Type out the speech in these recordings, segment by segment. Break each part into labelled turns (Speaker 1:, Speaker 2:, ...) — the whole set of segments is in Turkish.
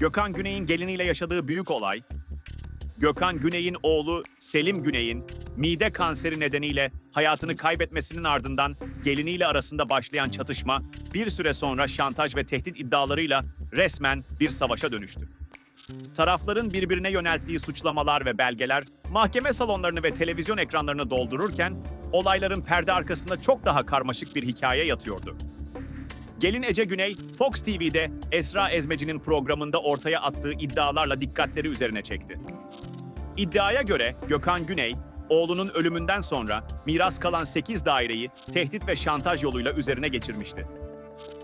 Speaker 1: Gökhan Güney'in geliniyle yaşadığı büyük olay, Gökhan Güney'in oğlu Selim Güney'in mide kanseri nedeniyle hayatını kaybetmesinin ardından geliniyle arasında başlayan çatışma bir süre sonra şantaj ve tehdit iddialarıyla resmen bir savaşa dönüştü. Tarafların birbirine yönelttiği suçlamalar ve belgeler mahkeme salonlarını ve televizyon ekranlarını doldururken olayların perde arkasında çok daha karmaşık bir hikaye yatıyordu. Gelin Ece Güney, Fox TV'de Esra Ezmeci'nin programında ortaya attığı iddialarla dikkatleri üzerine çekti. İddiaya göre Gökhan Güney, oğlunun ölümünden sonra miras kalan 8 daireyi tehdit ve şantaj yoluyla üzerine geçirmişti.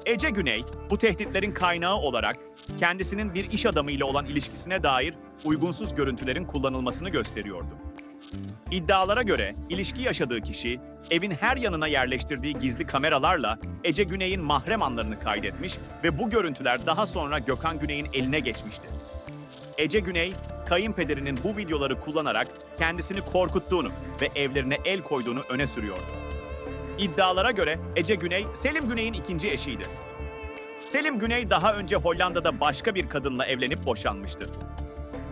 Speaker 1: Ece Güney, bu tehditlerin kaynağı olarak kendisinin bir iş adamı ile olan ilişkisine dair uygunsuz görüntülerin kullanılmasını gösteriyordu. İddialara göre ilişki yaşadığı kişi, evin her yanına yerleştirdiği gizli kameralarla Ece Güney'in mahrem anlarını kaydetmiş ve bu görüntüler daha sonra Gökhan Güney'in eline geçmişti. Ece Güney, kayınpederinin bu videoları kullanarak kendisini korkuttuğunu ve evlerine el koyduğunu öne sürüyordu. İddialara göre Ece Güney, Selim Güney'in ikinci eşiydi. Selim Güney daha önce Hollanda'da başka bir kadınla evlenip boşanmıştı.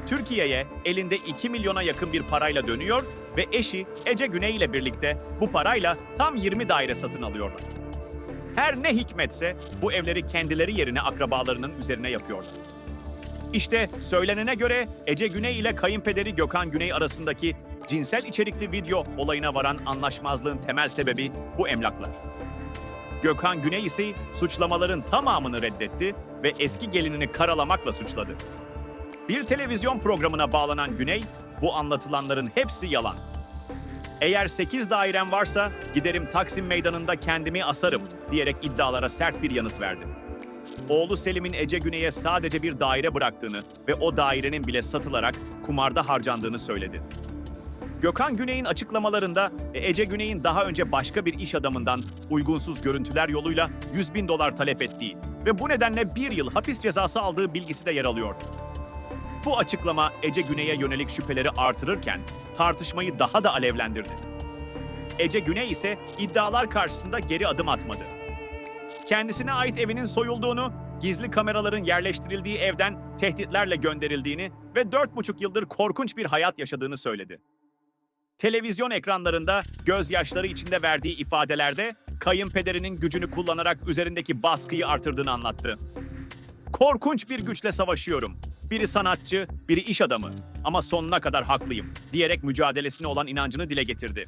Speaker 1: Türkiye'ye elinde 2 milyona yakın bir parayla dönüyor ve eşi Ece Güney ile birlikte bu parayla tam 20 daire satın alıyorlar. Her ne hikmetse bu evleri kendileri yerine akrabalarının üzerine yapıyorlar. İşte söylenene göre Ece Güney ile kayınpederi Gökhan Güney arasındaki cinsel içerikli video olayına varan anlaşmazlığın temel sebebi bu emlaklar. Gökhan Güney ise suçlamaların tamamını reddetti ve eski gelinini karalamakla suçladı. Bir televizyon programına bağlanan Güney, bu anlatılanların hepsi yalan. Eğer 8 dairem varsa giderim Taksim Meydanı'nda kendimi asarım diyerek iddialara sert bir yanıt verdi. Oğlu Selim'in Ece Güney'e sadece bir daire bıraktığını ve o dairenin bile satılarak kumarda harcandığını söyledi. Gökhan Güney'in açıklamalarında e, Ece Güney'in daha önce başka bir iş adamından uygunsuz görüntüler yoluyla 100 bin dolar talep ettiği ve bu nedenle bir yıl hapis cezası aldığı bilgisi de yer alıyor. Bu açıklama Ece Güney'e yönelik şüpheleri artırırken tartışmayı daha da alevlendirdi. Ece Güney ise iddialar karşısında geri adım atmadı. Kendisine ait evinin soyulduğunu, gizli kameraların yerleştirildiği evden tehditlerle gönderildiğini ve 4,5 yıldır korkunç bir hayat yaşadığını söyledi. Televizyon ekranlarında gözyaşları içinde verdiği ifadelerde kayınpederinin gücünü kullanarak üzerindeki baskıyı artırdığını anlattı. Korkunç bir güçle savaşıyorum. Biri sanatçı, biri iş adamı. Ama sonuna kadar haklıyım diyerek mücadelesine olan inancını dile getirdi.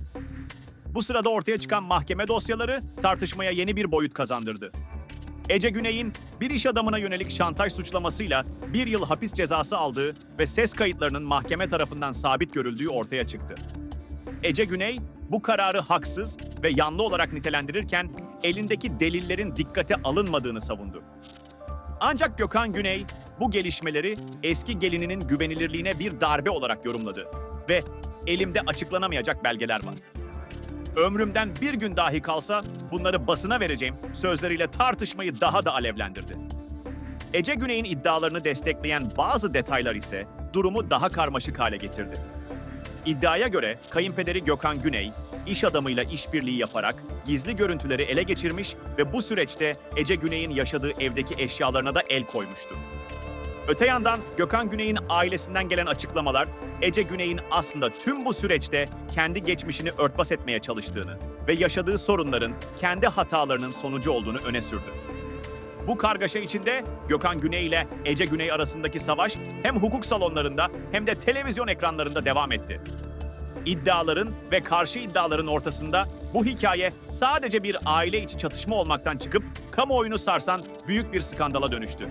Speaker 1: Bu sırada ortaya çıkan mahkeme dosyaları tartışmaya yeni bir boyut kazandırdı. Ece Güney'in bir iş adamına yönelik şantaj suçlamasıyla bir yıl hapis cezası aldığı ve ses kayıtlarının mahkeme tarafından sabit görüldüğü ortaya çıktı. Ece Güney bu kararı haksız ve yanlı olarak nitelendirirken elindeki delillerin dikkate alınmadığını savundu. Ancak Gökhan Güney bu gelişmeleri eski gelininin güvenilirliğine bir darbe olarak yorumladı ve elimde açıklanamayacak belgeler var. Ömrümden bir gün dahi kalsa bunları basına vereceğim sözleriyle tartışmayı daha da alevlendirdi. Ece Güney'in iddialarını destekleyen bazı detaylar ise durumu daha karmaşık hale getirdi. İddiaya göre kayınpederi Gökhan Güney, iş adamıyla işbirliği yaparak gizli görüntüleri ele geçirmiş ve bu süreçte Ece Güney'in yaşadığı evdeki eşyalarına da el koymuştu. Öte yandan Gökhan Güney'in ailesinden gelen açıklamalar Ece Güney'in aslında tüm bu süreçte kendi geçmişini örtbas etmeye çalıştığını ve yaşadığı sorunların kendi hatalarının sonucu olduğunu öne sürdü. Bu kargaşa içinde Gökhan Güney ile Ece Güney arasındaki savaş hem hukuk salonlarında hem de televizyon ekranlarında devam etti. İddiaların ve karşı iddiaların ortasında bu hikaye sadece bir aile içi çatışma olmaktan çıkıp kamuoyunu sarsan büyük bir skandala dönüştü.